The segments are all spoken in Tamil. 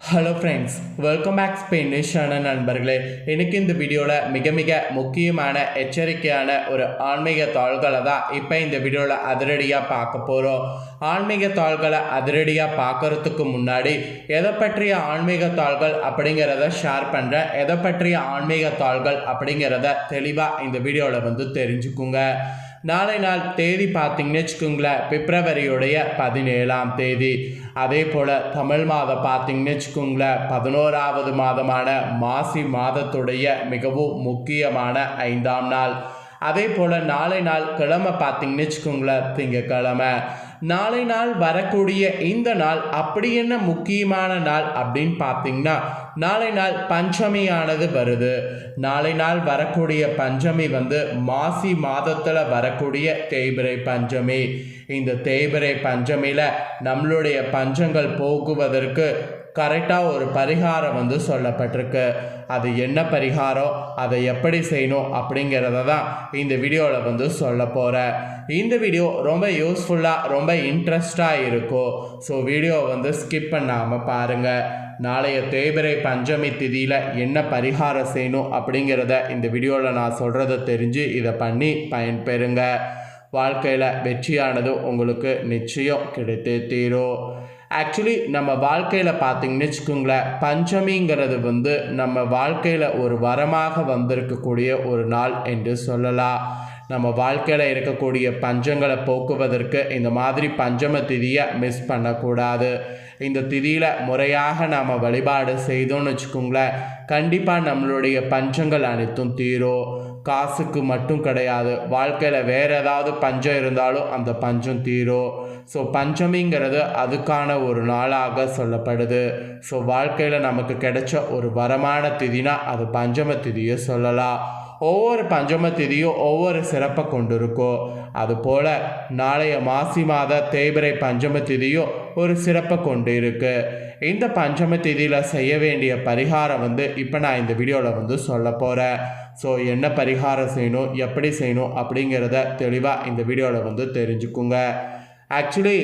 ஹலோ ஃப்ரெண்ட்ஸ் வெல்கம் பேக் ஸ்பெயினிஷான நண்பர்களே. எனக்கு இந்த வீடியோவில் மிக மிக முக்கியமான எச்சரிக்கையான ஒரு ஆன்மீக தாள்களை தான் இப்போ இந்த வீடியோவில் அதிரடியாக பார்க்க போகிறோம் ஆன்மீக தாள்களை அதிரடியாக பார்க்கறதுக்கு முன்னாடி எதை பற்றிய ஆன்மீக தாள்கள் அப்படிங்கிறத ஷேர் பண்ணுறேன் எதை பற்றிய ஆன்மீக தாள்கள் அப்படிங்கிறத தெளிவாக இந்த வீடியோவில் வந்து தெரிஞ்சுக்குங்க. நாளை நாள் தேதி பார்த்தீங்கன்னு வச்சுக்கோங்களேன் பிப்ரவரியுடைய பதினேழாம் தேதி. அதே போல் தமிழ் மாதம் பார்த்தீங்கன்னு வச்சுக்கோங்களேன் பதினோராவது மாதமான மாசி மாதத்துடைய மிகவும் முக்கியமான ஐந்தாம் நாள். அதே போல் நாளை நாள் கிழமை பார்த்தீங்கன்னு வச்சுக்கோங்களேன் திங்கக்கிழமை. நாளை நாள் வரக்கூடிய இந்த நாள் அப்படி என்ன முக்கியமான நாள் அப்படின்னு பார்த்தீங்கன்னா நாளை நாள் பஞ்சமியானது வருது. நாளை நாள் வரக்கூடிய பஞ்சமி வந்து மாசி மாதத்தில் வரக்கூடிய தேய்பிரை பஞ்சமி. இந்த தேய்பிரை பஞ்சமியில் நம்மளுடைய பஞ்சங்கள் போக்குவதற்கு கரெக்டாக ஒரு பரிகாரம் வந்து சொல்லப்பட்டிருக்கு. அது என்ன பரிகாரம்? அதை எப்படி செய்யணும்? அப்படிங்கிறத தான் இந்த வீடியோவில் வந்து சொல்ல போகிறேன் இந்த வீடியோ ரொம்ப யூஸ்ஃபுல்லாக ரொம்ப இன்ட்ரெஸ்டாக இருக்கும். ஸோ வீடியோ வந்து ஸ்கிப் பண்ணாமல் பாருங்கள் நாளைய தேய்பிரை பஞ்சமி திதியில் என்ன பரிகாரம் செய்யணும் அப்படிங்கிறத இந்த வீடியோவில் நான் சொல்கிறத தெரிஞ்சு இதை பண்ணி பயன்பெறுங்க. வாழ்க்கையில் வெற்றியானது உங்களுக்கு நிச்சயம் கிடைத்தே தீரும். ஆக்சுவலி நம்ம வாழ்க்கையில் பார்த்தீங்கன்னு வச்சுக்கோங்களேன் பஞ்சமிங்கிறது வந்து நம்ம வாழ்க்கையில் ஒரு வரமாக வந்திருக்கக்கூடிய ஒரு நாள் என்று சொல்லலாம். நம்ம வாழ்க்கையில் இருக்கக்கூடிய பஞ்சங்களை போக்குவதற்கு இந்த மாதிரி பஞ்சம திதியை மிஸ் பண்ணக்கூடாது. இந்த திதியில் முறையாக நாம் வழிபாடு செய்தோம்னு வச்சுக்கோங்களேன் கண்டிப்பாக நம்மளுடைய பஞ்சங்கள் அனைத்தும் தீரும். காசுக்கு மட்டும் கிடையாது வாழ்க்கையில் வேறு ஏதாவது பஞ்சம் இருந்தாலும் அந்த பஞ்சம் தீரும். ஸோ பஞ்சமிங்கிறது அதுக்கான ஒரு நாளாக சொல்லப்படுது. ஸோ வாழ்க்கையில் நமக்கு கிடைச்ச ஒரு வரமான திதினா அது பஞ்சம திதியை சொல்லலாம். ஒவ்வொரு பஞ்சம திதியும் ஒவ்வொரு சிறப்பை கொண்டிருக்கும் அதுபோல் நாளைய மாசி மாத தேய்பிரை பஞ்சம திதியும் ஒரு சிறப்பை கொண்டு இருக்கு இந்த பஞ்சம திதியில் செய்ய வேண்டிய பரிகாரம் வந்து இப்போ நான் இந்த வீடியோவில் வந்து சொல்ல போகிறேன் ஸோ என்ன பரிகாரம் செய்யணும் எப்படி செய்யணும் அப்படிங்கிறத தெளிவாக இந்த வீடியோவில் வந்து தெரிஞ்சுக்குங்க. ஆக்சுவலி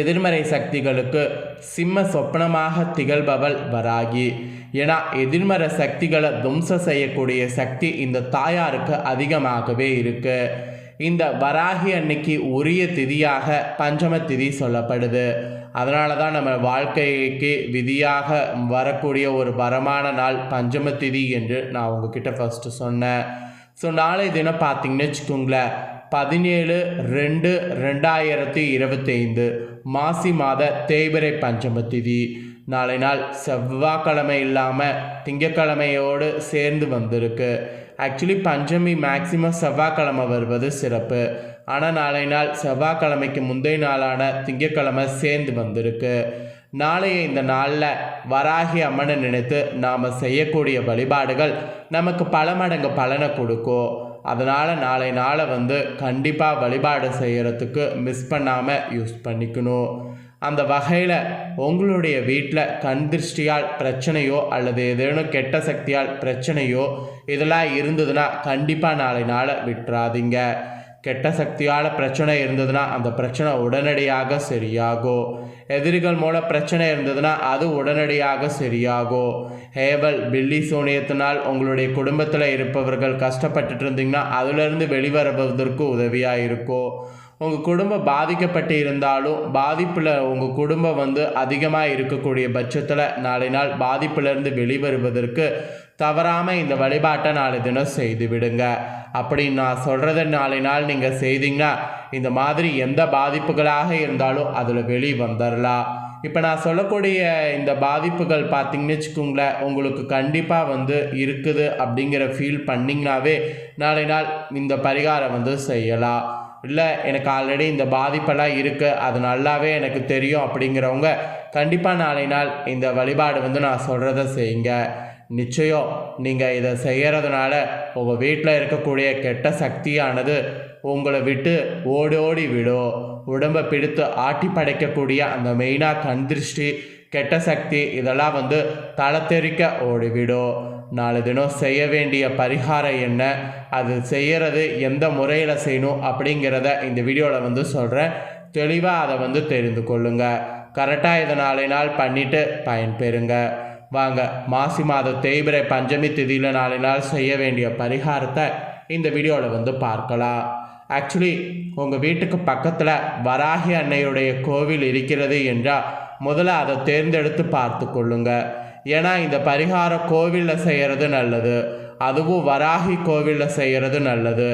எதிர்மறை சக்திகளுக்கு சிம்ம சொப்பனமாக திகழ்பவள் வராகி. ஏன்னா எதிர்மறை சக்திகளை தும்சம் செய்யக்கூடிய சக்தி இந்த தாயாருக்கு அதிகமாகவே இருக்கு. இந்த வராகி அன்னைக்கு உரிய திதியாக பஞ்சம திதி சொல்லப்படுது. அதனால தான் நம்ம வாழ்க்கைக்கு விதியாக வரக்கூடிய ஒரு வரமான நாள் பஞ்சம திதி என்று நான் உங்ககிட்ட ஃபஸ்ட்டு சொன்னேன். ஸோ நாளை தினம் பார்த்தீங்கன்னு வச்சுக்கோங்களேன். பதினேழு ரெண்டு ரெண்டாயிரத்தி இருபத்தைந்து மாசி மாத தேய்பிரை பஞ்சம திதி. நாளை நாள் செவ்வாய்க்கிழமை இல்லாமல் திங்கக்கிழமையோடு சேர்ந்து வந்திருக்கு. ஆக்சுவலி பஞ்சமி மேக்சிமம் செவ்வாய்க்கிழமை வருவது சிறப்பு. ஆனால் நாளை நாள் செவ்வாய்க்கிழமைக்கு முந்தைய நாளான திங்கக்கிழமை சேர்ந்து வந்திருக்கு. நாளைய இந்த நாளில் வராகி அம்மனை நினைத்து நாம் செய்யக்கூடிய வழிபாடுகள் நமக்கு பல மடங்கு பலனை கொடுக்கும். அதனால் நாளை நாளை வந்து கண்டிப்பாக வழிபாடு செய்கிறதுக்கு மிஸ் பண்ணாமல் யூஸ் பண்ணிக்கணும். அந்த வகையில் உங்களுடைய வீட்டில் கண் திருஷ்டியால் பிரச்சனையோ அல்லது ஏதேனும் கெட்ட சக்தியால் பிரச்சனையோ இதெல்லாம் இருந்ததுன்னா கண்டிப்பாக நாளை நாளை விட்டுறாதீங்க. கெட்ட சக்தியால் பிரச்சனை இருந்ததுன்னா அந்த பிரச்சனை உடனடியாக சரியாகும் எதிரிகள் மூலம் பிரச்சனை இருந்ததுன்னா அது உடனடியாக சரியாகும் ஹேவல் பில்லி சூனியத்தினால் உங்களுடைய குடும்பத்தில் இருப்பவர்கள் கஷ்டப்பட்டுட்டு இருந்தீங்கன்னா அதிலிருந்து வெளிவருவதற்கு உதவியாக இருக்கும் உங்கள் குடும்பம் பாதிக்கப்பட்டு இருந்தாலும் பாதிப்பில் உங்கள் குடும்பம் வந்து அதிகமாக இருக்கக்கூடிய பட்சத்தில் நாளை நாள் பாதிப்பிலிருந்து வெளிவருவதற்கு தவறாமல் இந்த வழிபாட்டை நாளை தினம் செய்து விடுங்க. அப்படி நான் சொல்கிறத நாளை நாள் நீங்கள் செய்தீங்கன்னா இந்த மாதிரி எந்த பாதிப்புகளாக இருந்தாலும் அதில் வெளி வந்துடலாம் இப்போ நான் சொல்லக்கூடிய இந்த பாதிப்புகள் பார்த்தீங்கன்னு வச்சுக்கோங்களேன் உங்களுக்கு கண்டிப்பாக வந்து இருக்குது அப்படிங்கிற ஃபீல் பண்ணிங்கனாவே நாளை நாள் இந்த பரிகாரம் வந்து செய்யலாம். இல்லை எனக்கு ஆல்ரெடி இந்த பாதிப்பெல்லாம் இருக்குது அது நல்லாவே எனக்கு தெரியும் அப்படிங்கிறவங்க கண்டிப்பாக நாளை நாள் இந்த வழிபாடு வந்து நான் சொல்கிறத செய்யுங்க. நிச்சயம் நீங்கள் இதை செய்கிறதுனால உங்கள் வீட்டில் இருக்கக்கூடிய கெட்ட சக்தியானது உங்களை விட்டு ஓடி ஓடி விடும். உடம்பை பிடித்து ஆட்டி படைக்கக்கூடிய அந்த மெயினாக கண் திருஷ்டி கெட்ட சக்தி இதெல்லாம் வந்து தலை தெறிக்க ஓடிவிடும். நாலு தினம் செய்ய வேண்டிய பரிகாரம் என்ன? அது செய்கிறது எந்த முறையில் செய்யணும் அப்படிங்கிறத இந்த வீடியோவில் வந்து சொல்கிறேன் தெளிவாக அதை வந்து தெரிந்து கொள்ளுங்கள் கரெக்டாக இதை நாளை நாள் பண்ணிவிட்டு பயன்பெறுங்க வாங்க மாசி மாத தேய்பிரை பஞ்சமி திதியில் நாளை நாள் செய்ய வேண்டிய பரிகாரத்தை இந்த வீடியோவில் வந்து பார்க்கலாம். ஆக்சுவலி உங்கள் வீட்டுக்கு பக்கத்தில் வராகி அன்னையுடைய கோவில் இருக்கிறது என்றால் முதல்ல அதை தேர்ந்தெடுத்து பார்த்து கொள்ளுங்கள் ஏன்னா இந்த பரிகாரம் கோவிலில் செய்கிறது நல்லது. அதுவும் வராகி கோவிலில் செய்கிறது நல்லது.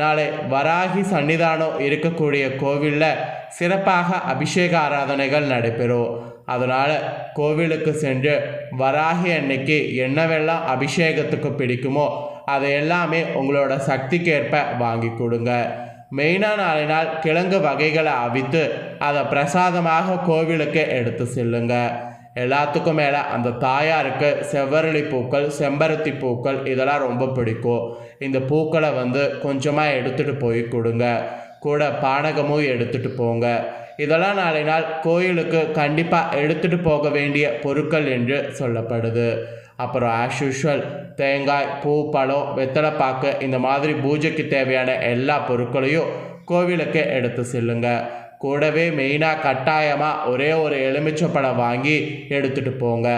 நாளை வராகி சன்னிதானம் இருக்கக்கூடிய கோவிலில் சிறப்பாக அபிஷேக ஆராதனைகள் நடைபெறும். அதனால் கோவிலுக்கு சென்று வராகி அன்னைக்கு என்னவெல்லாம் அபிஷேகத்துக்கு பிடிக்குமோ அதை எல்லாமே உங்களோட சக்திக்கேற்ப வாங்கி கொடுங்க. மெயினாக நாளை நாள் கிழங்கு வகைகளை அவித்து அதை பிரசாதமாக கோவிலுக்கு எடுத்து செல்லுங்கள் எல்லாத்துக்கும் மேலே அந்த தாயாருக்கு செவ்வரளி பூக்கள் செம்பருத்தி பூக்கள் இதெல்லாம் ரொம்ப பிடிக்கும். இந்த பூக்களை வந்து கொஞ்சமாக எடுத்துகிட்டு போய் கொடுங்க. கூட பானகமும் எடுத்துகிட்டு போங்க. இதெல்லாம் நாளை நாள் கோயிலுக்கு கண்டிப்பாக எடுத்துகிட்டு போக வேண்டிய பொருட்கள் என்று சொல்லப்படுது. அப்புறம் ஆஸ் யூஷுவல் தேங்காய் பூ பழம் வெத்தலைப்பாக்கு இந்த மாதிரி பூஜைக்கு தேவையான எல்லா பொருட்களையும் கோவிலுக்கு எடுத்து செல்லுங்கள் கூடவே மெயினாக கட்டாயமாக ஒரே ஒரு எலுமிச்சப்பழம் வாங்கி எடுத்துகிட்டு போங்க.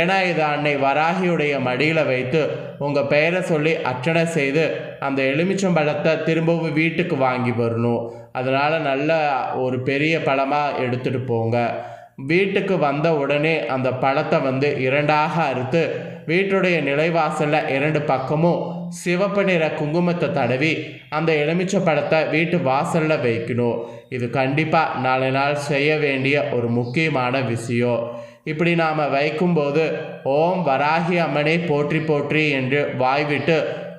ஏன்னா இது அன்னை வராகியுடைய மடியில் வைத்து உங்கள் பெயரை சொல்லி அர்ச்சனை செய்து அந்த எலுமிச்சம்பழத்தை திரும்பவும் வீட்டுக்கு வாங்கி வரணும். அதனால் நல்ல ஒரு பெரிய பழமாக எடுத்துகிட்டு போங்க. வீட்டுக்கு வந்த உடனே அந்த பழத்தை வந்து இரண்டாக அறுத்து வீட்டுடைய நிலைவாசலில் இரண்டு பக்கமும் சிவப்பு நிற குங்குமத்தை தடவி அந்த எலுமிச்சை பழத்தை வீட்டு வாசலில் வைக்கணும். இது கண்டிப்பாக நாளை நாள் செய்ய வேண்டிய ஒரு முக்கியமான விஷயம். இப்படி நாம் வைக்கும்போது ஓம் வராகி அம்மனை போற்றி போற்றி என்று வாய்விட்டு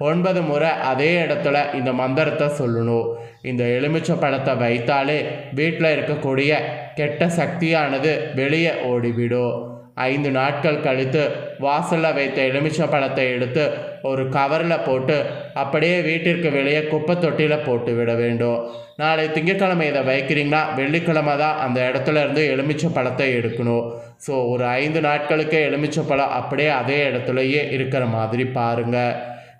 ஒன்பது முறை அதே இடத்துல இந்த மந்திரத்தை சொல்லணும். இந்த எலுமிச்சை பழத்தை வைத்தாலே வீட்டில் இருக்கக்கூடிய கெட்ட சக்தியானது வெளியே ஓடிவிடும். ஐந்து நாட்கள் கழித்து வாசலில் வைத்த எலுமிச்சை பழத்தை எடுத்து ஒரு கவரில் போட்டு அப்படியே வீட்டிற்கு வெளியே குப்பை தொட்டியில் போட்டு விட வேண்டும். நாளை திங்கட்கிழமை இதை வைக்கிறீங்கன்னா வெள்ளிக்கிழமை தான் அந்த இடத்துல இருந்து எலுமிச்சை பழத்தை எடுக்கணும். ஸோ ஒரு ஐந்து நாட்களுக்கே எலுமிச்சை பழம் அப்படியே அதே இடத்துலையே இருக்கிற மாதிரி பாருங்கள்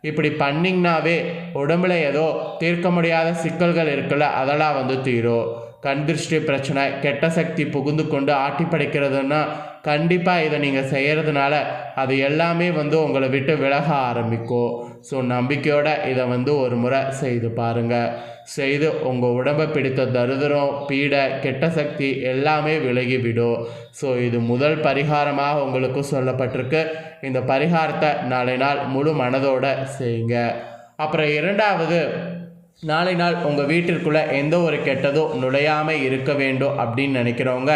இப்படி பண்ணிங்கனாவே உடம்புல ஏதோ தீர்க்க முடியாத சிக்கல்கள் இருக்குல்ல அதெல்லாம் வந்து தீரும். கண் திருஷ்டி பிரச்சனை கெட்ட சக்தி புகுந்து கொண்டு ஆட்டி படைக்கிறதுன்னா கண்டிப்பாக இதை நீங்கள் செய்கிறதுனால அது எல்லாமே வந்து உங்களை விட்டு விலக ஆரம்பிக்கும். ஸோ நம்பிக்கையோடு இதை வந்து ஒரு முறை செய்து பாருங்கள் செய்து உங்கள் உடம்பை பிடித்த தருதரம் பீடை கெட்ட சக்தி எல்லாமே விலகிவிடும் ஸோ இது முதல் பரிகாரமாக உங்களுக்கு சொல்லப்பட்டிருக்கு. இந்த பரிகாரத்தை நாளை நாள் முழு மனதோடு செய்யுங்க. அப்புறம் இரண்டாவது நாளை நாள் உங்கள் வீட்டிற்குள்ளே எந்த ஒரு கெட்டதும் நுழையாமல் இருக்க வேண்டும் அப்படின்னு நினைக்கிறவங்க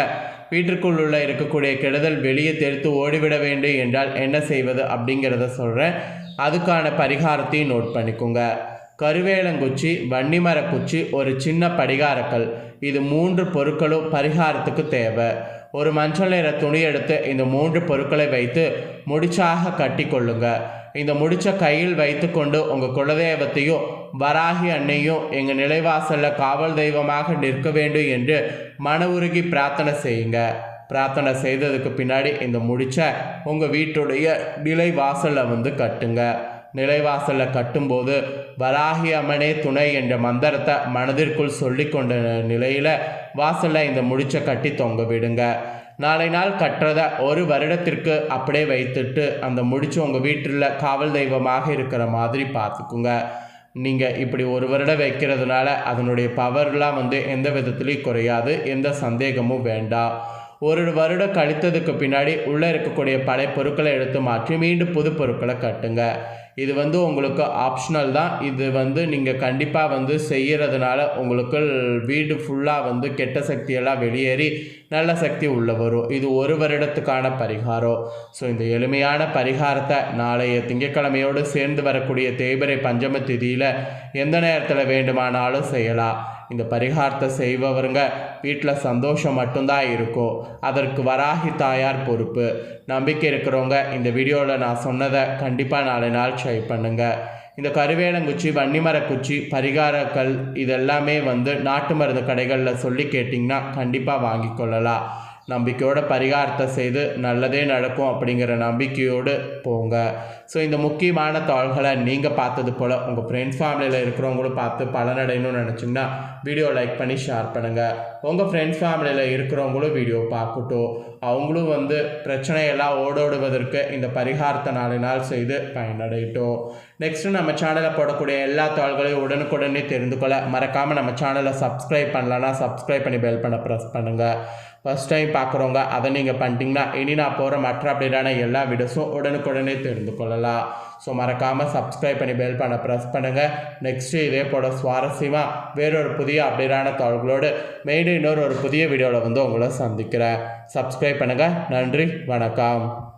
வீட்டிற்குள் உள்ள இருக்கக்கூடிய கெடுதல் வெளியே தெரித்து ஓடிவிட வேண்டும் என்றால் என்ன செய்வது அப்படிங்கிறத சொல்கிறேன் அதுக்கான பரிகாரத்தையும் நோட் பண்ணிக்கோங்க. கருவேலங்குச்சி வன்னிமரக்குச்சி ஒரு சின்ன படிகாரக்கல். இது மூன்று பொருட்களும் பரிகாரத்துக்கு தேவை. ஒரு மஞ்சள் நிற துணி எடுத்து இந்த மூன்று பொருட்களை வைத்து முடிச்சாக கட்டி கொள்ளுங்கள் இந்த முடிச்ச கையில் வைத்துக்கொண்டு உங்கள் குலதெய்வத்தையும் வராகி அன்னையும் எங்கள் நிலைவாசலில் காவல் தெய்வமாக நிற்க வேண்டும் என்று மன உருகி பிரார்த்தனை செய்யுங்க. பிரார்த்தனை செய்ததுக்கு பின்னாடி இந்த முடிச்ச உங்கள் வீட்டுடைய நிலைவாசலில் வந்து கட்டுங்க. நிலைவாசலில் கட்டும்போது வராகி அம்மனே துணை என்ற மந்திரத்தை மனதிற்குள் சொல்லி கொண்ட நிலையில் வாசலில் இந்த முடிச்சை கட்டி தொங்க விடுங்க. நாளை நாள் கட்டுறதை ஒரு வருடத்திற்கு அப்படியே வைத்துட்டு அந்த முடிச்சு உங்கள் வீட்டில் காவல் தெய்வமாக இருக்கிற மாதிரி பார்த்துக்குங்க. நீங்கள் இப்படி ஒரு வருடம் வைக்கிறதுனால அதனுடைய பவர்லாம் வந்து எந்த விதத்துலேயும் குறையாது. எந்த சந்தேகமும் வேண்டாம். ஒரு வருடம் கழித்ததுக்கு பின்னாடி உள்ளே இருக்கக்கூடிய பழைய பொருட்களை எடுத்து மாற்றி மீண்டும் புது பொருட்களை கட்டுங்க. இது வந்து உங்களுக்கு ஆப்ஷனல் தான். இது வந்து நீங்கள் கண்டிப்பாக வந்து செய்கிறதுனால உங்களுக்கு வீடு ஃபுல்லாக வந்து கெட்ட சக்தியெல்லாம் வெளியேறி நல்ல சக்தி உள்ளே வரும். இது ஒரு வருடத்துக்கான பரிகாரம். ஸோ இந்த எளிமையான பரிகாரத்தை நாளைய திங்கட்கிழமையோடு சேர்ந்து வரக்கூடிய தேய்பிரை பஞ்சம திதியில் எந்த நேரத்தில் வேண்டுமானாலும் செய்யலாம். இந்த பரிகாரத்தை செய்பவருங்க வீட்டில் சந்தோஷம் மட்டும்தான் இருக்கும் அதற்கு வராகி தாயார் பொறுப்பு. நம்பிக்கை இருக்கிறவங்க இந்த வீடியோவில் நான் சொன்னதை கண்டிப்பாக நாளை நாள் ட்ரை பண்ணுங்கள் இந்த கருவேலங்குச்சி வன்னிமரக்குச்சி பரிகாரக்கல் இதெல்லாமே வந்து நாட்டு மருந்து கடைகளில் சொல்லி கேட்டிங்கன்னா கண்டிப்பாக வாங்கி கொள்ளலாம். நம்பிக்கையோட பரிகாரத்தை செய்து நல்லதே நடக்கும் அப்படிங்கிற நம்பிக்கையோடு போங்க. ஸோ இந்த முக்கியமான தாள்களை நீங்கள் பார்த்தது போல் உங்கள் ஃப்ரெண்ட்ஸ் ஃபேமிலியில் இருக்கிறவங்களும் பார்த்து பலனடையணும்னு நினச்சிங்கன்னா வீடியோ லைக் பண்ணி ஷேர் பண்ணுங்கள் உங்கள் ஃப்ரெண்ட்ஸ் ஃபேமிலியில் இருக்கிறவங்களும் வீடியோ பார்க்கட்டும். அவங்களும் வந்து பிரச்சனையெல்லாம் ஓடோடுவதற்கு இந்த பரிகாரத்தை நாலு நாள் செய்து பயனடையட்டும். நெக்ஸ்ட்டு நம்ம சேனலில் போடக்கூடிய எல்லா தாள்களையும் உடனுக்குடனே தெரிந்து கொள்ள மறக்காமல் நம்ம சேனலை சப்ஸ்கிரைப் பண்ணலன்னா சப்ஸ்கிரைப் பண்ணி பெல் பண்ண ப்ரெஸ் பண்ணுங்கள் ஃபஸ்ட் டைம் பார்க்குறவங்க அதை நீங்கள் பண்ணிட்டீங்கன்னா இனி நான் போகிற மற்ற அப்டேட்டான எல்லா வீடியோஸும் உடனுக்குடனே தெரிந்து கொள்ள சொல்லலாம் ஸோ மறக்காமல் சப்ஸ்கிரைப் பண்ணி பெல் பண்ண ப்ரெஸ் பண்ணுங்கள் நெக்ஸ்ட்டு இதே போல சுவாரஸ்யமாக வேறொரு புதிய அப்டேட்டான தாள்களோடு மெயினும் இன்னொரு ஒரு புதிய வீடியோவில் வந்து உங்களை சந்திக்கிறேன். சப்ஸ்கிரைப் பண்ணுங்கள் நன்றி. வணக்கம்.